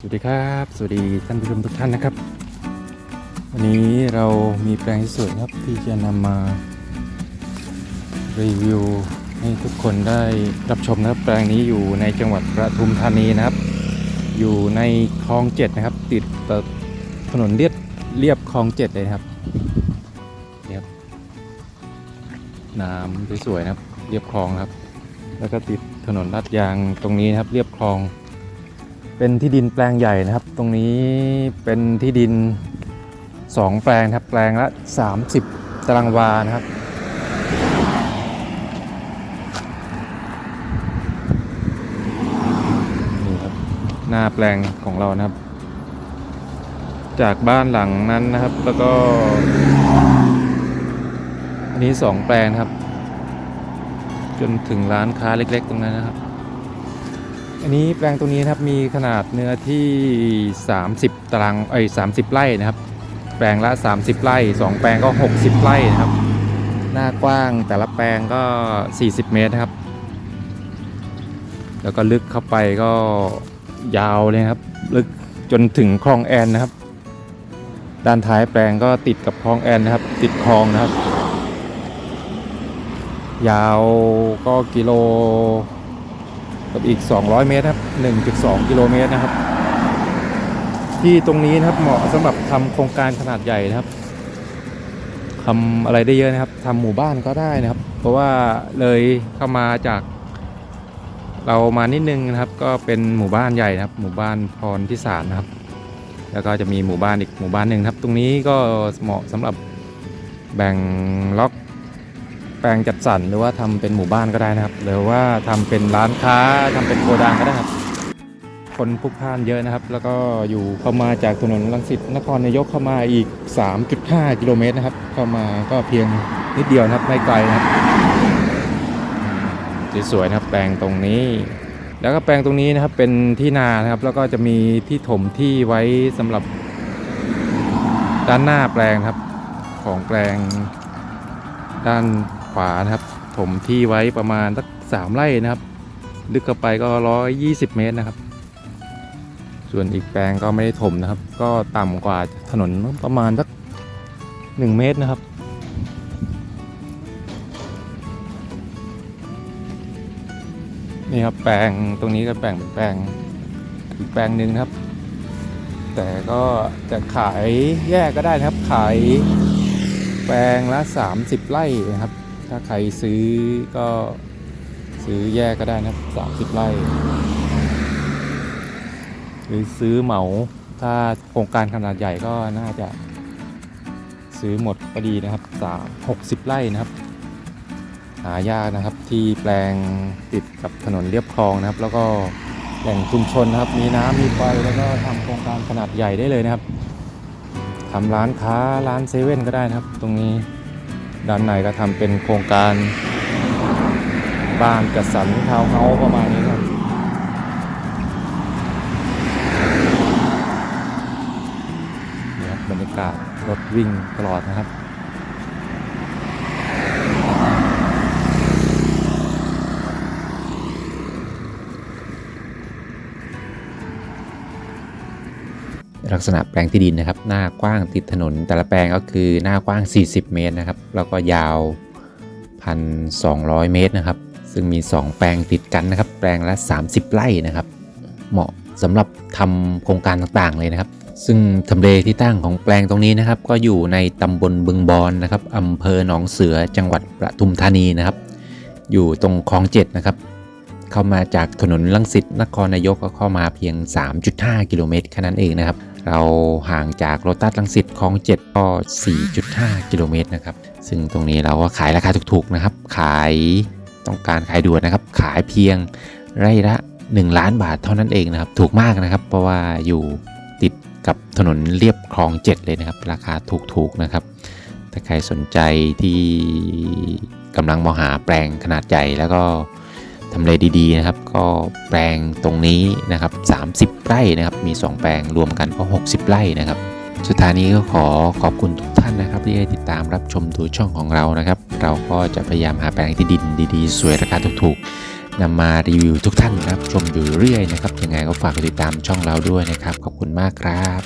สวัสดีครับ สวัสดีท่านผู้ชมทุกท่านนะครับ วันนี้เรามีแปลงที่สวยครับที่จะนำมารีวิวให้ทุกคนได้รับชมนะครับ แปลงนี้อยู่ในจังหวัดประทุมธานีนะครับ อยู่ในคลองเจ็ดนะครับ ติดถนนเลียบเรียบคลองเจ็ดเลยนะครับนี่ครับน้ำสวยๆนะครับ เรียบคลองครับ แล้วก็ติดถนนลาดยางตรงนี้นะครับ เรียบคลอง เป็นที่ดินแปลงใหญ่นะครับ ตรงนี้เป็นที่ดิน 2 แปลงครับแปลงละ 30 ตารางวานะครับ นี่ครับ หน้าแปลงของเรานะครับ จากบ้านหลังนั้นนะครับแล้วก็ อันนี้ 2 แปลงครับ จนถึงร้านค้าเล็ก ๆ ตรงนั้นนะครับ อันนี้แปลงตรงนี้นะครับมีขนาดเนื้อที่ 30 ตารางเอ้ย30ไร่นะครับ แปลงละ 30 ไร่ 2 แปลงก็ 60 ไร่นะครับ หน้ากว้างแต่ละแปลงก็ 40 เมตรนะครับ แล้วก็ลึกเข้าไปก็ยาวเลยครับ ลึกจนถึงคลองแอนนะครับ ด้านท้ายแปลงก็ติดกับคลองแอนนะครับ ติดคลองนะครับ ยาวก็กิโล กับอีก 200 เมตรครับ 1.2 กิโลเมตรนะครับ ที่ตรงนี้นะครับเหมาะสำหรับทำโครงการขนาดใหญ่นะครับทำอะไรได้เยอะนะครับทำหมู่บ้านก็ได้นะครับ เพราะว่าเลยเข้ามาจากเรามานิดนึงนะครับ ก็เป็นหมู่บ้านใหญ่นะครับ หมู่บ้านพรพิสารนะครับ แล้วก็จะมีหมู่บ้านอีกหมู่บ้านหนึ่งครับ ตรงนี้ก็เหมาะสำหรับแบ่งล็อก แปลงจัดสรรหรือว่าทำเป็นหมู่บ้านก็ได้นะครับ หรือว่าทำเป็นร้านค้าทำเป็นโกดังก็ได้ครับคนพลุกพล่านเยอะนะครับ แล้วก็อยู่เข้ามาจากถนนลังสิตนครนายกเข้ามาอีก 3.5 กิโลเมตรนะครับ เข้ามาก็เพียงนิดเดียวนะครับไม่ไกลนะครับสวยๆนะครับแปลงตรงนี้ แล้วก็แปลงตรงนี้นะครับเป็นที่นานะครับ แล้วก็จะมีที่ถมที่ไว้สำหรับด้านหน้าแปลงครับของแปลงด้านานะครับถมที่ไว้ประมาณสักสามไร่นะครับ ลึกเข้าไปก็ร้อยยี่สิบเมตรนะครับ ส่วนอีกแปลงก็ไม่ได้ถมนะครับ ก็ต่ำกว่าถนนประมาณสักหนึ่งเมตรนะครับนี่ครับแปลงตรงนี้ก็แปลงเป็นแปลงอีกแปลงหนึ่งนะครับ แต่ก็จะขายแยกก็ได้นะครับ ขายแปลงละ 30 ไร่นะครับ ถ้าใครซื้อก็ซื้อแยกก็ได้นะครับ30ไร่หรือซื้อเหมาถ้าโครงการขนาดใหญ่ก็น่าจะ ซื้อหมดก็ดีนะครับสามหกสิบไร่นะครับ หายากนะครับที่แปลงติดกับถนนเรียบคลองนะครับ แล้วก็แหล่งชุมชนนะครับ มีน้ำมีไฟแล้วก็ทำโครงการขนาดใหญ่ได้เลยนะครับทำร้านค้าร้านเซเว่นก็ได้นะครับ ตรงนี้ ด้านในก็ทำเป็นโครงการบ้านจัดสรรทาวเฮาประมาณนี้ครับนี่ครับบรรยากาศรถวิ่งตลอดนะครับ ลักษณะแปลงที่ดินนะครับ หน้ากว้างติดถนน แต่ละแปลงก็คือหน้ากว้าง 40 เมตรนะครับ แล้วก็ยาว 1,200 เมตรนะครับ ซึ่งมี 2 แปลงติดกันนะครับ แปลงละ 30 ไร่นะครับ เหมาะสำหรับทำโครงการต่างๆเลยนะครับ ซึ่งทำเลที่ตั้งของแปลงตรงนี้นะครับ ก็อยู่ในตำบลบึงบอนนะครับอำเภอหนองเสือจังหวัดประทุมธานีนะครับ อยู่ตรงคลองเจ็ดนะครับเข้ามาจากถนนลังสิตนครนายกก็เข้ามาเพียง 3.5 กิโลเมตรแค่นั้นเองนะครับ เราห่างจากโรตัสลังสิตคลองเจ็ดก็ 4.5 กิโลเมตรนะครับ ซึ่งตรงนี้เราก็ขายราคาถูกๆนะครับ ขายต้องการขายด่วนนะครับ ขายเพียงไร่ละ 1 ล้านบาทเท่านั้นเองนะครับ ถูกมากนะครับ เพราะว่าอยู่ติดกับถนนเรียบคลองเจ็ดเลยนะครับ ราคาถูกๆนะครับ ถ้าใครสนใจที่กำลังมองหาแปลงขนาดใหญ่แล้วก็ำเลดีๆนะครับ ก็แปลงตรงนี้นะครับ 30 ไร่นะครับ มี 2 แปลงรวมกันก็ 60 ไร่นะครับ สุดท้ายนี้ก็ขอขอบคุณทุกท่านนะครับ ที่ได้ติดตามรับชมดูช่องของเรานะครับ เราก็จะพยายามหาแปลงที่ดินดีๆ สวยราคาถูกๆนำมารีวิวทุกท่านนะครับ ชมอยู่เรื่อยนะครับยังไงก็ฝากติดตามช่องเราด้วยนะครับ ขอบคุณมากครับ